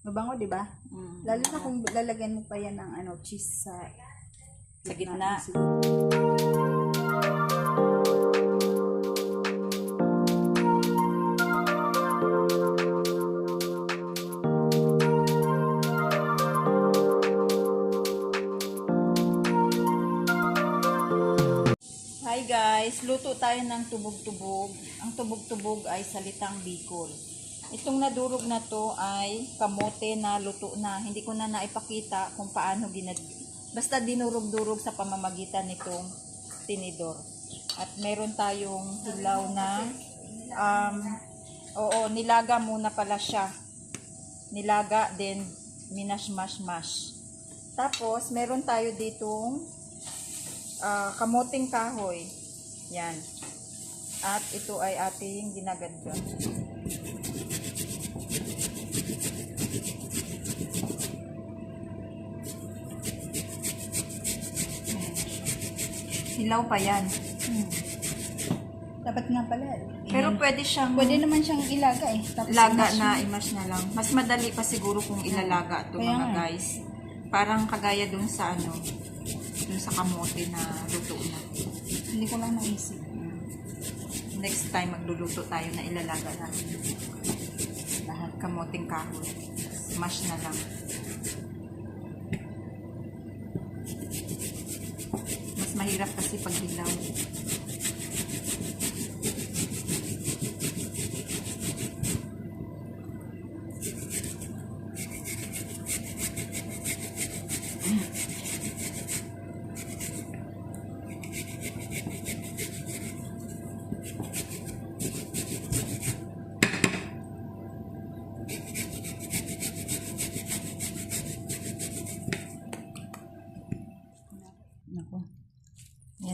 Mabango, di ba? Mm. Lalo na kung lalagyan mo pa yan ng ano, cheese sa Sa gitna. Hi guys, luto tayo ng tubog-tubog. Ang tubog-tubog ay salitang Bicol. Itong nadurog na to ay kamote na luto na. Hindi ko na naipakita kung paano ginad... Basta dinurog-durog sa pamamagitan nitong tinidor. At meron tayong hilaw na um, oo, nilaga muna pala siya. Nilaga, then minash-mash-mash. Tapos, meron tayo ditong ah, kamoting kahoy. Yan. At ito ay ating ginagadyon. Hilaw pa yan. Dapat nga pala. Pero pwede siyang Pwede naman siyang ilaga eh. Tapos laga i-mash na imash na lang. Mas madali pa siguro kung ilalaga to Kaya mga nga. guys. Parang kagaya dun sa ano, dun sa kamote na luto na. Hindi ko lang naisip. Next time magluluto tayo na ilalaga natin. Lahat kamoting kahoy. Smash na lang. Mahirap kasi pag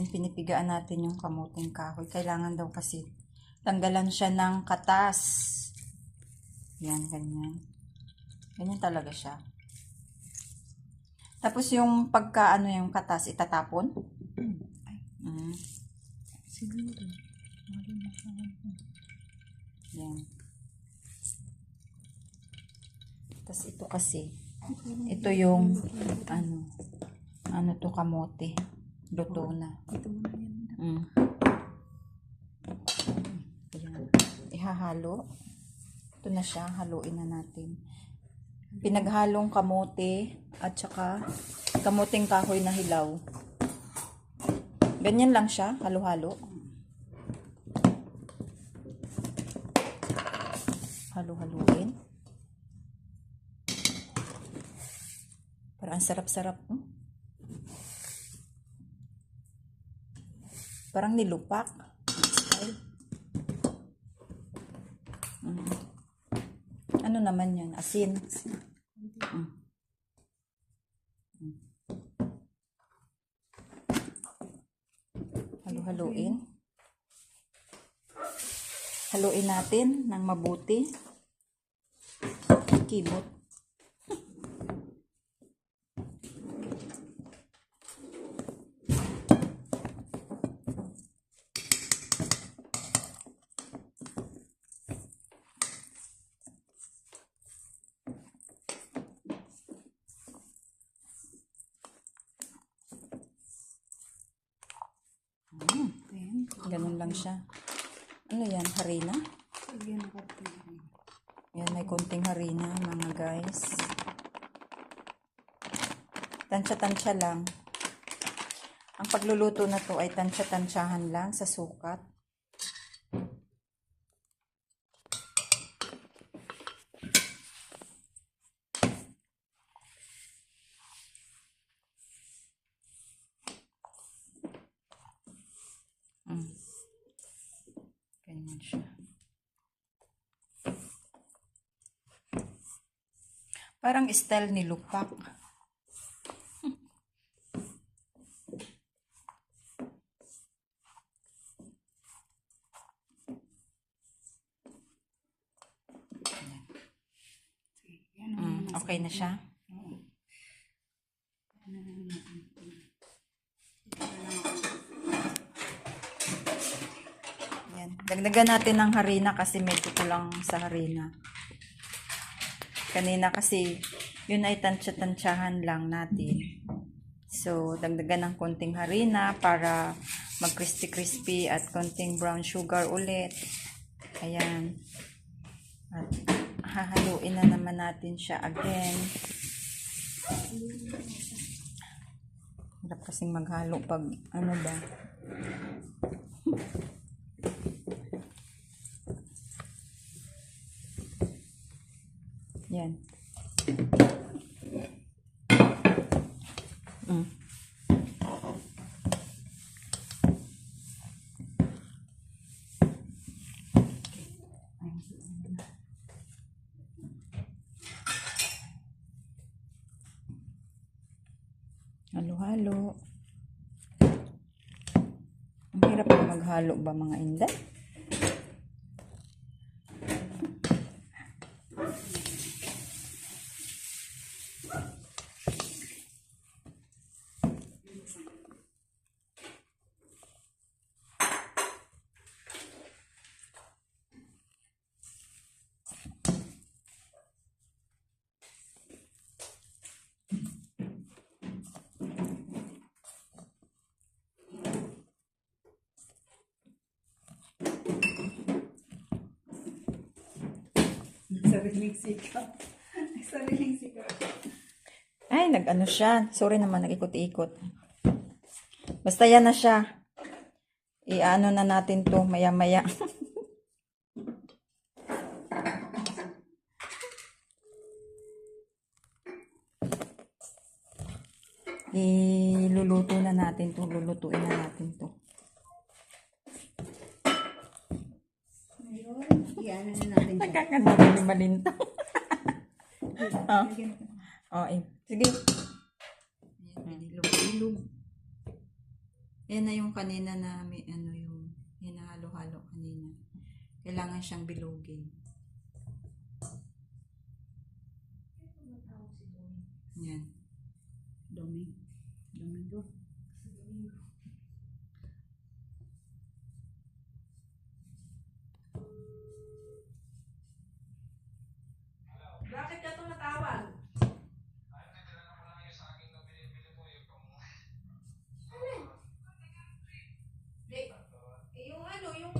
Yan, pinipigaan natin yung kamuting kahoy. Kailangan daw kasi tanggalan siya ng katas. Yan, ganyan. Ganyan talaga siya. Tapos yung pagka ano yung katas, itatapon. Mm. Siguro. Yan. Tapos ito kasi, ito yung, ano, ano to kamote. Luto na. Ito muna yan. Mm. Ayan. Ihahalo. Ito na siya. Haluin na natin. Pinaghalong kamote at saka kamuting kahoy na hilaw. Ganyan lang siya. Halo-halo. Halo-haluin. Parang ang sarap-sarap. Hmm? Parang nilupak. Style. Mm. Ano naman yun? Asin. Mm. Mm. Halo-haluin. Haluin natin ng mabuti. Kibot. Mm. Ayan. Ganun lang siya. Ano yan? Harina? Yan, may konting harina, mga guys. Tansya-tansya lang. Ang pagluluto na to ay tansya-tansyahan lang sa sukat. Mm. Ganyan siya. Parang style ni Lupak. Mm, okay na siya. Yan. Dagdagan natin ng harina kasi medyo kulang sa harina. Kanina kasi, yun ay tansya-tansyahan lang natin. So, dagdagan ng konting harina para mag crispy-crispy at konting brown sugar ulit. Ayan. At hahaluin na naman natin siya again. Hirap kasing maghalo pag ano ba. Yan. Mm. Halo-halo. Ang hirap maghalo ba mga inday? Sariling sikap. Sariling sikap. Ay, nag-ano siya. Sorry naman, nag-ikot-ikot. Basta yan na siya. I-ano na natin to maya-maya. Iluluto na natin to. Lulutuin na natin to. Ngayon, iyan na natin siya. Nagkakadami ni Malintang. oh. Oh, eh. Sige. Ayan, ilog-ilog. Yan na yung kanina na may ano yung hinahalo-halo kanina. Kailangan siyang bilogin. Yan. Domingo. Domingo. Bakit ka tumatawag? Di, eh, yung ano, yung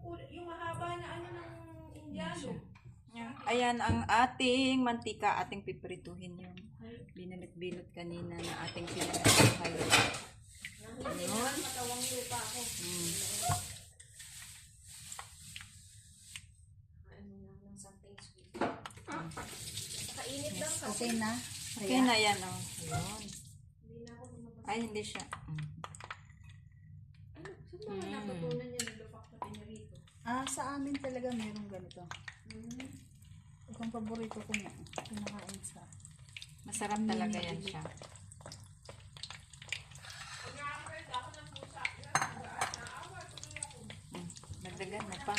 kul- yung mahaba na ano ng Indiano. Ayan ang ating mantika, ating piprituhin yung binalot-bilot kanina na ating pinag-halo. Ayun. Matawang lupa ako. Mm. Ano na ng something sweet. Kainit lang kasi. Okay na. Okay na yan, oh. Ayun. Hindi na ako lumabas. Ay, hindi siya. Mm. Ano? Saan mga natutunan niya ng lupak na pinarito? Ah, sa amin talaga meron ganito. Ito ang paborito ko na. Kinakain sa... Masarap talaga yan siya. Mm, Dagdagan mo pa.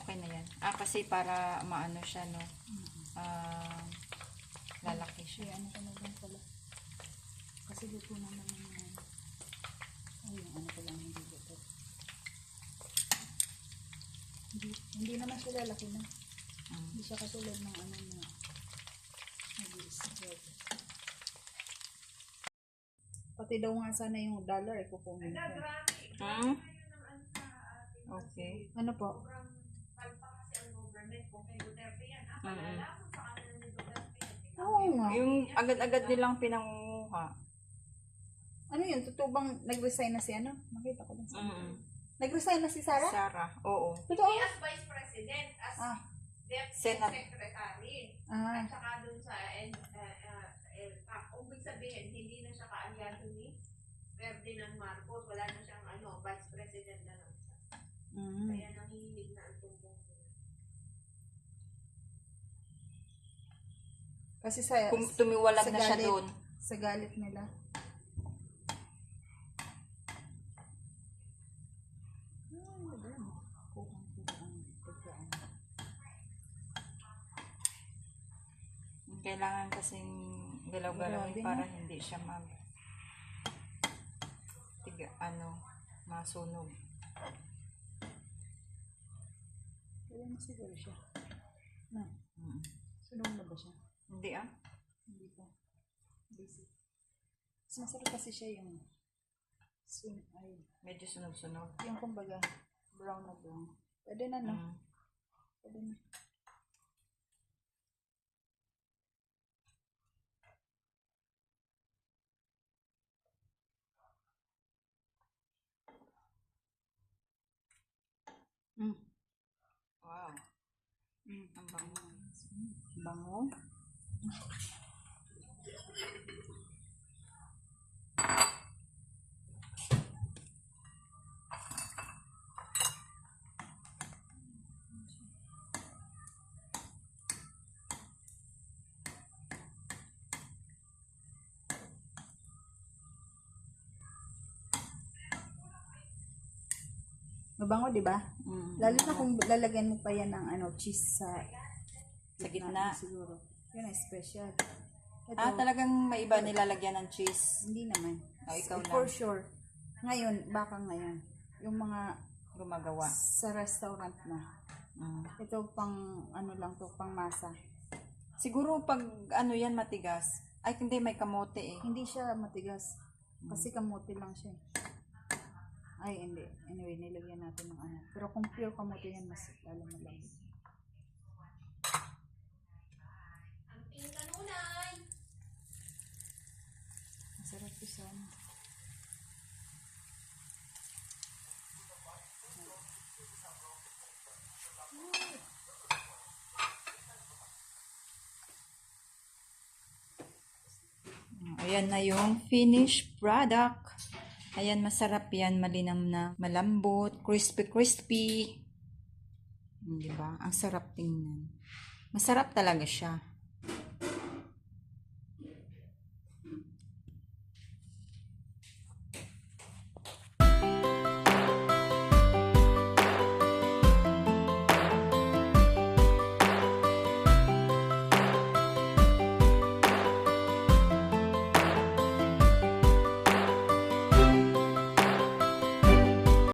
Okay na yan. Ah, kasi para maano siya, no? Ah, lalaki siya. ano ko na pala. Kasi luto na naman yan. Ay, yung ano ko lang hindi luto. Hindi, hindi naman siya lalaki na. Mm. Hindi siya katulad ng ano na nag-spread. Pati daw nga sana yung dollar ay kukunin ko. Hmm? Okay. Ano po? Mm-mm. Oo nga. Yung agad-agad nilang pinangunguha. Ano yun? Totoo bang nag-resign na si ano? Nakita ko lang sa Mm. Nag-resign na si Sarah? Sarah, oo. Totoo? As Vice President, as Ah. Deputy Senate. Secretary. Ah. At saka dun sa N- uh, uh, LPAC. Kung ibig sabihin, hindi na siya kaalyado ni Ferdinand Marcos. Wala na siyang ano, Vice President na lang siya. Mm. Kaya nangihilig na ang tumbong. Kasi sa, Kung tumiwalag sa na siya galit- doon. Sa galit nila. Kailangan kasing galaw-galawin Grabe, para no? hindi siya mag tiga, ano, masunog. na siguro siya. Na, Mm. sunog na ba siya? Hindi ah. Hindi pa. Basic. Mas masarap kasi siya yung swing, ay, Medyo sunog-sunog. yung kumbaga, brown na brown. Pwede na, no? Mm. Pwede na. Mm. Wow. Mm. Ang bango. Bango. Mabango, di ba? Mm. Lalo na kung lalagyan mo pa yan ng ano, cheese sa Sa gitna. Siguro. Yan ang special. Ito, Ah, talagang may iba nilalagyan ng cheese. hindi naman. Oh, ikaw For lang. sure. Ngayon, baka ngayon. Yung mga Gumagawa. sa restaurant na. Mm. Ito pang ano lang to, pang masa. Siguro pag ano yan matigas. Ay, hindi, may kamote eh. Hindi siya matigas. Kasi kamote lang siya. Ay, hindi. Anyway, nilagyan natin ng ano. Pero kung pure kamote yan, mas lalo malambot. Ang tingkanunan! Masarap sa ano. Ayan na yung finished product. Ayan, masarap yan. Malinam na, malambot, crispy crispy. Hmm, Di ba? Ang sarap tingnan. Masarap talaga siya.